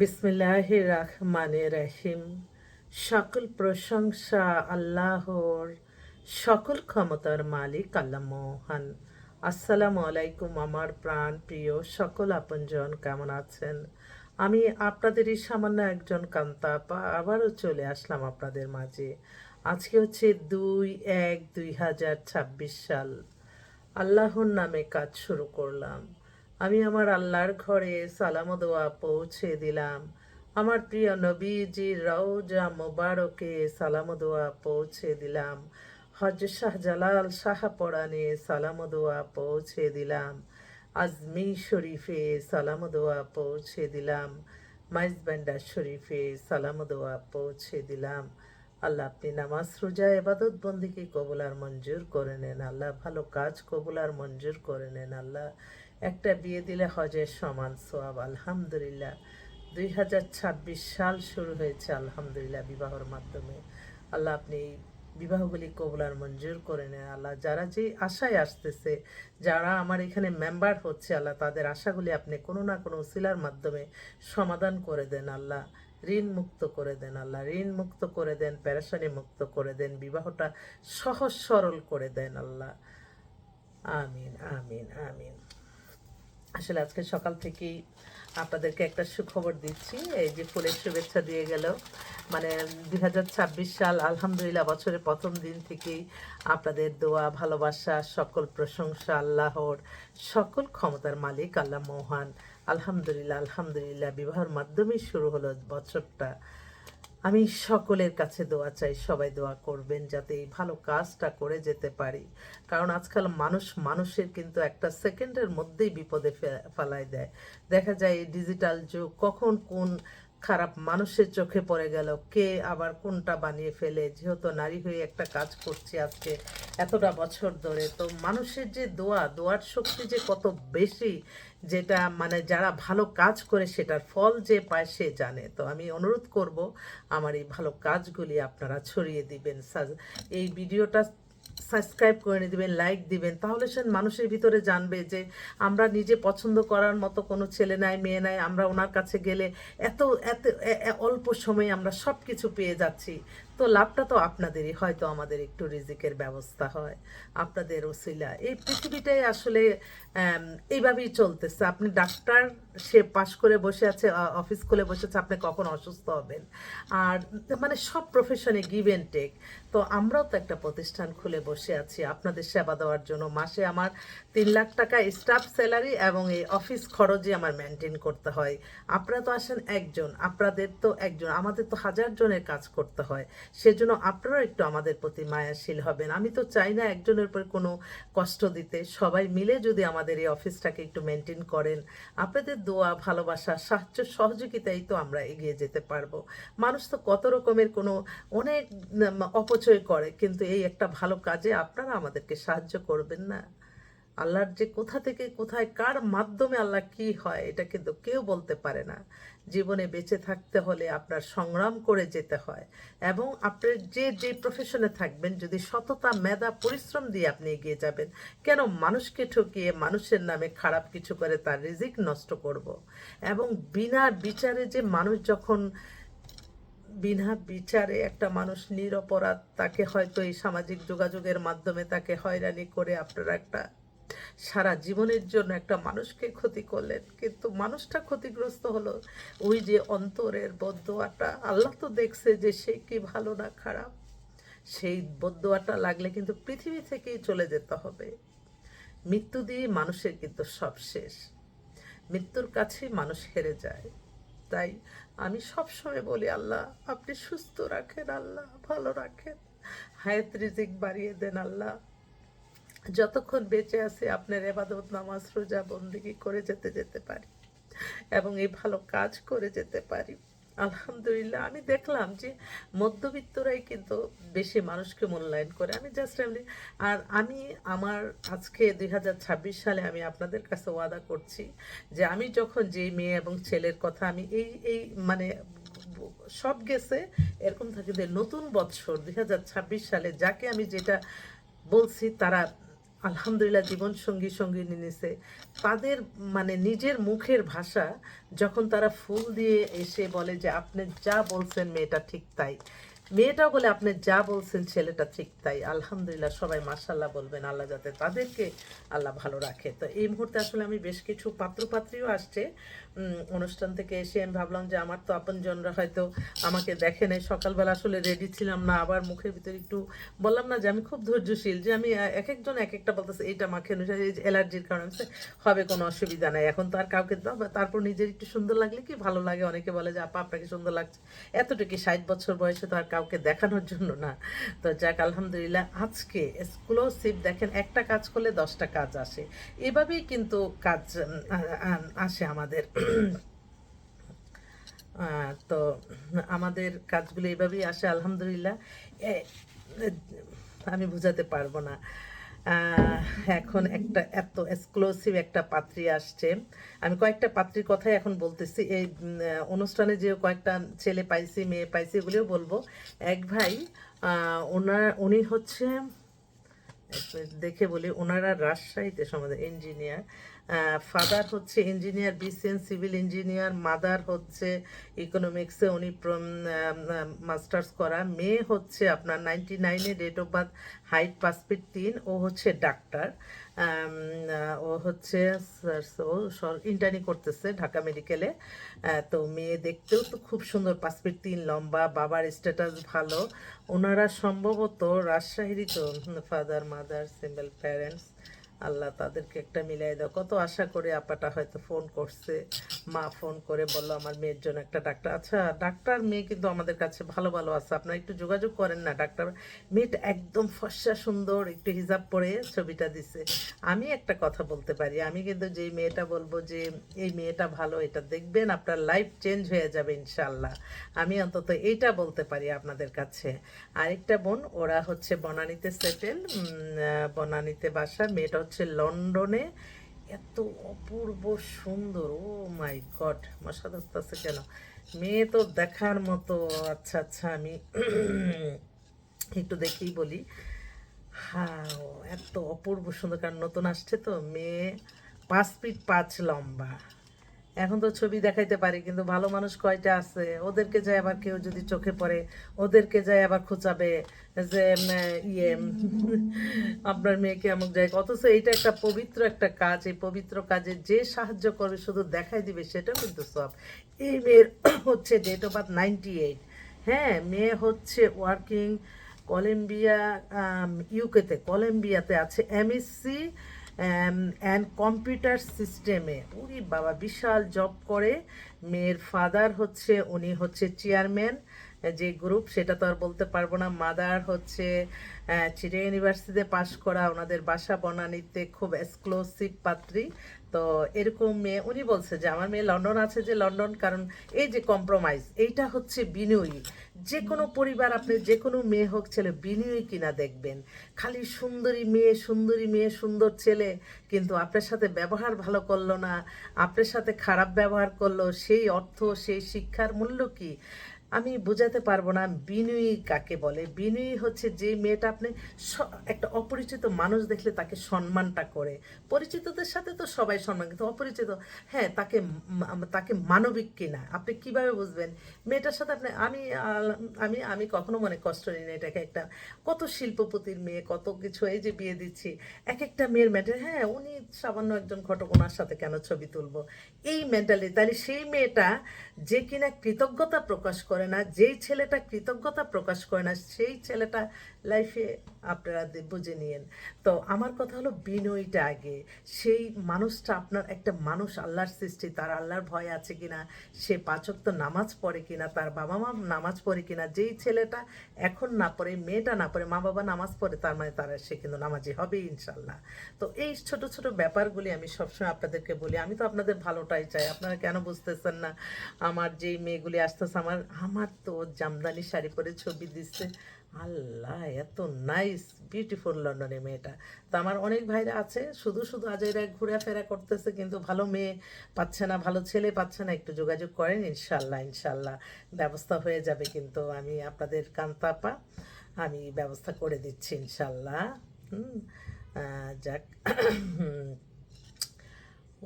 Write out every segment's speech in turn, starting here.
বিসমিল্লাহ রহমানে রহিম সকল প্রশংসা আল্লাহর, সকল ক্ষমতার মালিক আল্লাহ মোহান। আসসালামু আলাইকুম আমার প্রাণ প্রিয় সকল আপনজন, কেমন আছেন? আমি আপনাদেরই সামান্য একজন কান্তাপা, আবারও চলে আসলাম আপনাদের মাঝে। আজকে হচ্ছে দুই এক দুই হাজার ছাব্বিশ সাল। আল্লাহর নামে কাজ শুরু করলাম। আমি আমার আল্লাহর ঘরে সালাম দোয়া পৌঁছে দিলাম। আমার প্রিয় নবীজির রওজা মোবারকে সালাম দোয়া পৌঁছে দিলাম। হজ শাহজালাল শাহপরানে সালাম দোয়া পৌঁছে দিলাম। আজমি শরীফে সালাম দোয়া পৌঁছে দিলাম। মাইজবান্ডার শরীফে সালাম দোয়া পৌঁছে দিলাম। আল্লাহ আপনি নামাজ, রোজা এবাদত বন্দিকে কবুল আর মঞ্জুর করে নেন। আল্লাহ ভালো কাজ কবুল আর মঞ্জুর করে নেন। আল্লাহ একটা বিয়ে দিলে হজের সমান সোয়াব, আলহামদুলিল্লাহ। দুই হাজার ছাব্বিশ সাল শুরু হয়েছে, আলহামদুলিল্লাহ, বিবাহর মাধ্যমে। আল্লাহ আপনি বিবাহগুলি কবুল আর মঞ্জুর করে নেন। আল্লাহ যারা যে আশায় আসতেছে, যারা আমার এখানে মেম্বার হচ্ছে, আল্লাহ তাদের আশাগুলি আপনি কোনো না কোনো উসিলার মাধ্যমে সমাধান করে দেন। আল্লাহ ঋণ মুক্ত করে দেন, আল্লাহ ঋণ মুক্ত করে দেন প্যারাসানি মুক্ত করে দেন, বিবাহটা সহজ সরল করে দেন, আল্লাহ। আমিন আমিন আমিন। আসলে আজকে সকাল থেকেই আপনাদেরকে একটা সুখবর দিচ্ছি। এই যে ফুলের শুভেচ্ছা দিয়ে গেল। মানে দু হাজার ছাব্বিশ সাল আলহামদুলিল্লাহ বছরের প্রথম দিন থেকেই আপনাদের দোয়া, ভালোবাসা, সকল প্রশংসা, আল্লাহর সকল ক্ষমতার মালিক, আল্লাহ মহান। আলহামদুলিল্লাহ আলহামদুলিল্লাহ, বিবাহের মাধ্যমেই শুরু হলো বছরটা। আমি সকলের কাছে দোয়া চাই, সবাই দোয়া করবেন যাতে এই ভালো কাজটা করে যেতে পারি। কারণ আজকাল মানুষ মানুষের কিন্তু একটা সেকেন্ডের মধ্যেই বিপদে ফেলায় দেয়। দেখা যায় ডিজিটাল যুগ কখন কোন খারাপ মানুষের চোখে পড়ে গেল। কে আবার কোনটা বানিয়ে ফেলে? যেহেতু নারী হয়ে একটা কাজ করছি আজকে এতটা বছর ধরে। তো মানুষের যে দোয়া, দোয়ার শক্তি যে কত বেশি, যেটা মানে যারা ভালো কাজ করে সেটার ফল যে পায় সে জানে। তো আমি অনুরোধ করব, আমার এই ভালো কাজগুলি আপনারা ছড়িয়ে দিবেন। এই ভিডিওটা সাবস্ক্রাইব করে দিবেন লাইক দিবেন, তাহলে সে মানুষের ভিতরে জানবে যে আমরা নিজে পছন্দ করার মতো কোনো ছেলে নাই, মেয়ে নাই, আমরা ওনার কাছে গেলে এত এত অল্প সময়ে আমরা সব কিছু পেয়ে যাচ্ছি। তো লাভটা তো আপনাদেরই, হয়তো আমাদের একটু রিজিকের ব্যবস্থা হয়, আপনাদের ওসিলা। এই পৃথিবীটাই আসলে এইভাবেই চলতেছে। আপনি ডাক্তার সে পাশ করে বসে আছে অফিস খুলে বসে আছে, আপনি কখন অসুস্থ হবেন। আর মানে সব প্রফেশনে গিভ অ্যান্ড টেক তো আমরাও তো একটা প্রতিষ্ঠান খুলে বসে আছি, আপনাদের সেবা দেওয়ার জন্য। মাসে আমার তিন লাখ টাকা স্টাফ স্যালারি এবং এই অফিস খরচই আমার মেনটেন করতে হয়। আপনারা তো আসেন একজন, আপনাদের তো একজন, আমাদের তো হাজার জনের কাজ করতে হয়। সেজন্য আপনারাও একটু আমাদের প্রতি মায়াশীল হবেন। আমি তো চাই না একজনের উপর কোনো কষ্ট দিতে। সবাই মিলে যদি আমাদের এই অফিসটাকে একটু মেনটেন করেন। আপনাদের দোয়া, ভালোবাসা, সাহায্য সহযোগিতাই তো আমরা এগিয়ে যেতে পারব। মানুষ তো কত রকমের কোনো অনেক অপচয় করে। কিন্তু এই একটা ভালো কাজে আপনারা আমাদেরকে সাহায্য করবেন না। আল্লাহর যে কোথা থেকে কোথায় কার মাধ্যমে আল্লাহ কি হয়, এটা কিন্তু কেউ বলতে পারে না। জীবনে বেঁচে থাকতে হলে আপনার সংগ্রাম করে যেতে হয় এবং আপনার যে যে প্রফেশনে থাকবেন, যদি সততা, মেধা, পরিশ্রম দিয়ে আপনি এগিয়ে যাবেন, কেন মানুষকে ঠকিয়ে মানুষের নামে খারাপ কিছু করে তার রিজিক নষ্ট করব? এবং বিনা বিচারে যে মানুষ যখন, বিনা বিচারে একটা মানুষ নিরপরাধ, তাকে হয়তো এই সামাজিক যোগাযোগের মাধ্যমে তাকে হয়রানি করে আপনারা একটা সারা জীবনের জন্য একটা মানুষকে ক্ষতি করলেন। কিন্তু মানুষটা ক্ষতিগ্রস্ত হলো ওই যে অন্তরের বদোয়াটা আল্লাহ তো দেখছে যে সে কি ভালো না খারাপ। সেই বদোয়াটা লাগলে কিন্তু পৃথিবী থেকেই চলে যেতে হবে। মৃত্যু দিয়ে মানুষের কিন্তু সব শেষ। মৃত্যুর কাছে মানুষ হেরে যায়। তাই আমি সবসময় বলি, আল্লাহ, আপনি সুস্থ রাখেন, আল্লাহ, ভালো রাখেন। হায়াত রিজিক বাড়িয়ে দেন, আল্লাহ। যতক্ষণ বেঁচে আছে, আপনার এবাদত, নামাজ, রোজা বন্দিগি করে যেতে যেতে পারি। এবং এই ভালো কাজ করে যেতে পারি। আলহামদুলিল্লাহ, আমি দেখলাম যে মধ্যবিত্তরাই কিন্তু বেশি মানুষকে মূল্যায়ন করে। আমি জাস্ট এমনি, আর আমি আমার আজকে দুই হাজার ছাব্বিশ সালে আমি আপনাদের কাছে ওয়াদা করছি যে আমি যখন যে মেয়ে এবং ছেলের কথা আমি এই এই মানে সব গেছে, এরকম থাকে যে নতুন বৎসর দুই হাজার ছাব্বিশ সালে যাকে আমি যেটা বলছি তারা আলহামদুলিল্লাহ জীবন সঙ্গী সঙ্গী নিছে। তাদের মানে নিজের মুখের ভাষা যখন তারা ফুল দিয়ে এসে বলে যে, আপনি যা বলছেন মেয়েটা ঠিক তাই। মেয়েটাও বলে, আপনি যা বলছেন ছেলেটা ঠিক তাই। আলহামদুলিল্লাহ সবাই মাসাল্লাহ বলবেন, আল্লাহ যাতে তাদেরকে আল্লাহ ভালো রাখে। তো এই মুহূর্তে আসলে আমি বেশ কিছু পাত্রপাত্রীও আসছে। অনুষ্ঠান থেকে এসে আমি ভাবলাম যে আমার তো আপনজনরা হয়তো আমাকে দেখে নাই। সকালবেলা আসলে রেডি ছিলাম না, আবার মুখের ভিতরে একটু বললাম না যে আমি খুব ধৈর্যশীল, যে আমি এক একজন এক একটা বলতেছে, এইটা মাখে অ্যালার্জির কারণে। হবে, কোনো অসুবিধা নাই। এখন তো আর কাউকে তারপর নিজের একটু সুন্দর লাগলে কি ভালো লাগে? অনেকে বলে যে, আপা, আপনাকে সুন্দর লাগছে। এতটুকু ষাট বছর বয়সে তো আর কাউকে দেখানোর জন্য না। তো যাক, আলহামদুলিল্লাহ, আজকে এক্সক্লুসিভ দেখেন, একটা কাজ করলে দশটা কাজ আসে। এভাবেই কিন্তু কাজ আসে আমাদের। তো আমাদের কাজগুলো এইভাবেই আসে, আলহামদুলিল্লাহ। আমি বুঝাতে পারব না। এখন একটা এত এক্সক্লুসিভ একটা পাত্রী আসছে। আমি কয়েকটা পাত্রীর কথাই এখন বলতেছি। এই অনুষ্ঠানে যে কয়েকটা ছেলে পাইছি, মেয়ে পাইছি, এগুলিও বলব। এক ভাই ওনার, উনি হচ্ছে, দেখে বলি, ওনারা রাজশাহীতে সমাজ ইঞ্জিনিয়ার ফাদার হচ্ছে engineer BCN civil engineer mother হচ্ছে ইকোনমিক্সে উনি মাস্টার্স করা মেয়ে হচ্ছে আপনার নাইনটি নাইনে ডেট অফ বার্থ হাইট পাঁচ ফিট তিন, ও হচ্ছে ডাক্তার ও হচ্ছে ও ইন্টার্নি করতেছে ঢাকা মেডিকেলে তো মেয়ে দেখতেও তো খুব সুন্দর, পাঁচ ফিট তিন, লম্বা, বাবার স্ট্যাটাস ভালো। ওনারা সম্ভবত রাজশাহীরই তো ফাদার মাদার সিম্পল প্যারেন্টস আল্লাহ তাদেরকে একটা মিলাই দাও। কত আশা করে আপাটা হয়তো ফোন করছে। মা ফোন করে বলল, আমার মেয়ের জন্য একটা ডাক্তার। আচ্ছা ডাক্তার মেয়ে কিন্তু আমাদের কাছে ভালো ভালো আছে। আপনারা একটু যোগাযোগ করেন না। ডাক্তার মেয়েটা একদম ফর্সা, সুন্দর, একটু হিজাব পরে ছবিটা দিছে। আমি একটা কথা বলতে পারি। আমি কিন্তু যে মেয়েটা বলব যে, এই মেয়েটা ভালো, এটা দেখবেন আপনার লাইফ চেঞ্জ হয়ে যাবে ইনশাল্লাহ আমি অন্তত এইটা বলতে পারি আপনাদের কাছে। আরেকটা বোন, ওরা হচ্ছে বনানীতে সেটেল বনানীতে বাসা। মেয়েটা হচ্ছে লন্ডনে। এত অপূর্ব সুন্দর, ও মাই গড মশা ধরতেছে কেন? মেয়ে তো দেখার মতো আচ্ছা আচ্ছা আমি একটু দেখেই বলি। হ্যাঁ এত অপূর্ব সুন্দর, কারণ নতুন আসছে তো, মেয়ে পাঁচ ফিট পাঁচ লম্বা। এখন তো ছবি দেখাইতে পারি, কিন্তু ভালো মানুষ কয়টা আছে? ওদেরকে যায় আবার কেউ যদি চোখে পড়ে, ওদেরকে যায় আবার খোঁচাবে যে ইয়ে আপনার মেয়েকে আমুক যায়। অথচ এইটা একটা পবিত্র একটা কাজ, এই পবিত্র কাজে যে সাহায্য করবে, শুধু দেখাই দিবে, সেটাও কিন্তু সব। এই মেয়ের হচ্ছে date of birth ninety eight হ্যাঁ মেয়ে হচ্ছে ওয়ার্কিং কলম্বিয়া ইউকেতে কলম্বিয়াতে আছে এমএসসি অ্যান্ড কম্পিউটার সিস্টেমে উনি বাবা বিশাল জব করে। মেয়ের ফাদার হচ্ছে উনি হচ্ছে চেয়ারম্যান যে গ্রুপ সেটা তো আর বলতে পারব না। মাদার হচ্ছে চিড়ে ইউনিভার্সিটিতে পাশ করা, ওনাদের বাসা বনানীতে খুব এক্সক্লুসিভ পাত্রী। তো এরকম মেয়ে, উনি বলছে যে, আমার মেয়ে লন্ডন আছে যে লন্ডন, কারণ এই যে কম্প্রোমাইজ এইটা হচ্ছে বিনয়ী যে কোনো পরিবার আপনি যে কোনো মেয়ে হোক, ছেলে বিনয়ী কিনা দেখবেন। খালি সুন্দরী মেয়ে সুন্দরী মেয়ে, সুন্দর ছেলে, কিন্তু আপনার সাথে ব্যবহার ভালো করল না, আপনার সাথে খারাপ ব্যবহার করল, সেই অর্থ, সেই শিক্ষার মূল্য কি? আমি বোঝাতে পারব না বিনয়ী কাকে বলে। বিনয়ী হচ্ছে যে মেয়েটা আপনি একটা অপরিচিত মানুষ দেখলে তাকে সম্মানটা করে। পরিচিতদের সাথে তো সবাই সম্মান, কিন্তু অপরিচিত হ্যাঁ তাকে তাকে মানবিক কিনা, আপনি কীভাবে বুঝবেন? মেয়েটার সাথে আপনি, আমি আমি আমি কখনো মনে কষ্ট নিই না এটাকে একটা, কত শিল্পপতির মেয়ে, কত কিছু, এই যে বিয়ে দিচ্ছি এক একটা মেয়ের ম্যাটার হ্যাঁ উনি সামান্য একজন ঘটক, ওনার সাথে কেন ছবি তুলবো? এই মেন্টালি তাহলে সেই মেয়েটা যে কিনা কৃতজ্ঞতা প্রকাশ করে না যেই ছেলেটা কৃতজ্ঞতা প্রকাশ করে না সেই ছেলেটা লাইফে আপনারা বুঝে নিয়েন। তো আমার কথা হলো বিনয়ীটা আগে। সেই মানুষটা আপনার একটা মানুষ আল্লাহর সৃষ্টি, তার আল্লাহর ভয় আছে কিনা, সে পাচক তো নামাজ পড়ে কিনা, তার বাবা মা নামাজ পড়ে কিনা, যেই ছেলেটা এখন না পড়ে, মেয়েটা না পড়ে মা বাবা নামাজ পড়ে, তার মানে তারা, সে কিন্তু নামাজি হবে ইনশাল্লাহ তো এই ছোট ছোট ব্যাপারগুলি আমি সবসময় আপনাদেরকে বলি। আমি তো আপনাদের ভালোটাই চাই। আপনারা কেন বুঝতেছেন না? আমার যেই মেয়েগুলি আসতেছে, আমার আমার তো জামদানি শাড়ি পরে ছবি দিচ্ছে। আল্লাহ এত নাইস বিউটিফুল লন্ডনের মেয়েটা। তো আমার অনেক ভাইরা আছে, শুধু শুধু আজেরা ঘোরাফেরা করতেছে, কিন্তু ভালো মেয়ে পাচ্ছে না, ভালো ছেলে পাচ্ছে না, একটু যোগাযোগ করেন, ইনশাল্লাহ ইনশাল্লাহ ব্যবস্থা হয়ে যাবে, কিন্তু আমি আপনাদের কান্তাপা, আমি ব্যবস্থা করে দিচ্ছি, ইনশাল্লাহ। হুম যাক।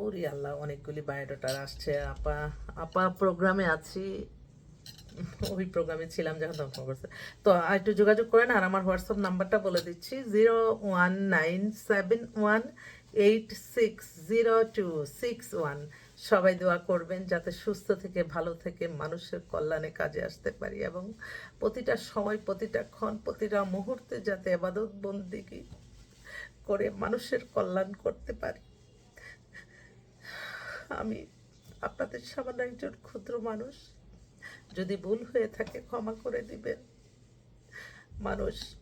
ওরে আল্লাহ, অনেকগুলি বায়োডাটার আসছে, আপা আপা প্রোগ্রামে আছি। ওই প্রোগ্রামে ছিলাম যখন তখন ফোন করছে তো একটু যোগাযোগ করেন আর আমার হোয়াটসঅ্যাপ নাম্বারটা বলে দিচ্ছি zero one nine seven one eight six zero two six one সবাই দোয়া করবেন যাতে সুস্থ থেকে ভালো থেকে মানুষের কল্যাণে কাজে আসতে পারি এবং প্রতিটা সময়, প্রতিটা ক্ষণ, প্রতিটা মুহূর্তে যাতে আবাদত বন্দিগি করে মানুষের কল্যাণ করতে পারি। আমি আপনাদের সামান্য একজন ক্ষুদ্র মানুষ। যদি ভুল হয়ে থাকে ক্ষমা করে দিবেন। মানুষ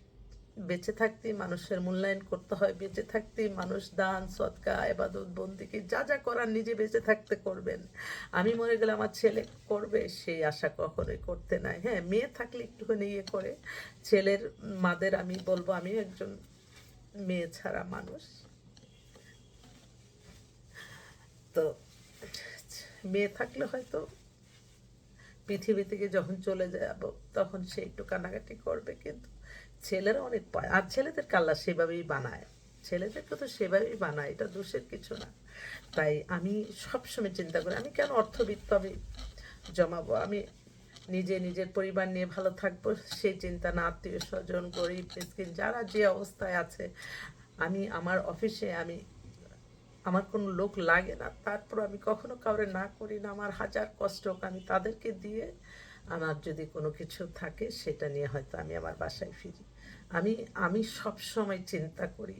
বেঁচে থাকতেই মানুষের মূল্যায়ন করতে হয়, বেঁচে থাকতেই মানুষ দান, সৎকা, এবাদত বন্দিকে যা যা করার নিজে বেঁচে থাকতে করবেন। আমি মরে গেলে আমার ছেলে করবে সেই আশা কখনোই করতে নাই। হ্যাঁ মেয়ে থাকলে একটুখানি ইয়ে করে। ছেলের মাদের আমি বলব আমি একজন মেয়ে ছাড়া মানুষ। তো, মেয়ে থাকলে হয়তো পৃথিবী থেকে যখন চলে যাব, তখন সে একটু কান্নাকাটি করবে কিন্তু ছেলেরা অনেক পায় আর ছেলেদের কাল্লা সেভাবেই বানায়। ছেলেদেরকে তো সেভাবেই বানায়, এটা দোষের কিছু না। তাই আমি সবসময় চিন্তা করি, আমি কেন অর্থবিত্ত আমি জমাবো? আমি নিজে নিজের পরিবার নিয়ে ভালো থাকব, সেই চিন্তা না, আত্মীয় স্বজন, গরিব, মিসকিন, যারা যে অবস্থায় আছে, আমি আমার অফিসে আমি আমার কোনো লোক লাগে না। তারপর আমি কখনো কাউরে না করি না। আমার হাজার কষ্ট আমি তাদেরকে দিয়ে আমার যদি কোনো কিছু থাকে, সেটা নিয়ে হয়তো আমি আমার বাসায় ফিরি। আমি আমি সব সময় চিন্তা করি,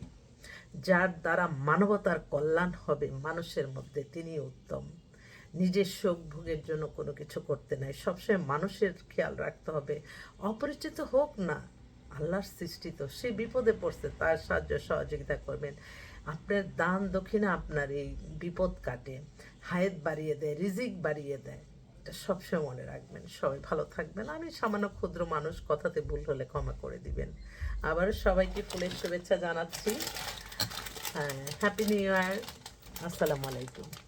যার দ্বারা মানবতার কল্যাণ হবে মানুষের মধ্যে তিনি উত্তম। নিজের শোক ভোগের জন্য কোনো কিছু করতে নাই। সবসময় মানুষের খেয়াল রাখতে হবে। অপরিচিত হোক না, আল্লাহর সৃষ্টি তো। সে বিপদে পড়ছে, তার সাহায্য সহযোগিতা করবেন। আপনার দান দক্ষিণা আপনার এই বিপদ কাটে, হায়েত বাড়িয়ে দেয়, রিজিক বাড়িয়ে দেয়। এটা সবসময় মনে রাখবেন। সবাই ভালো থাকবেন। আমি সামান্য ক্ষুদ্র মানুষ, কথাতে ভুল হলে ক্ষমা করে দিবেন। আবার সবাইকে ফুলের শুভেচ্ছা জানাচ্ছি। হ্যাঁ হ্যাপি নিউ ইয়ার আসসালামু আলাইকুম।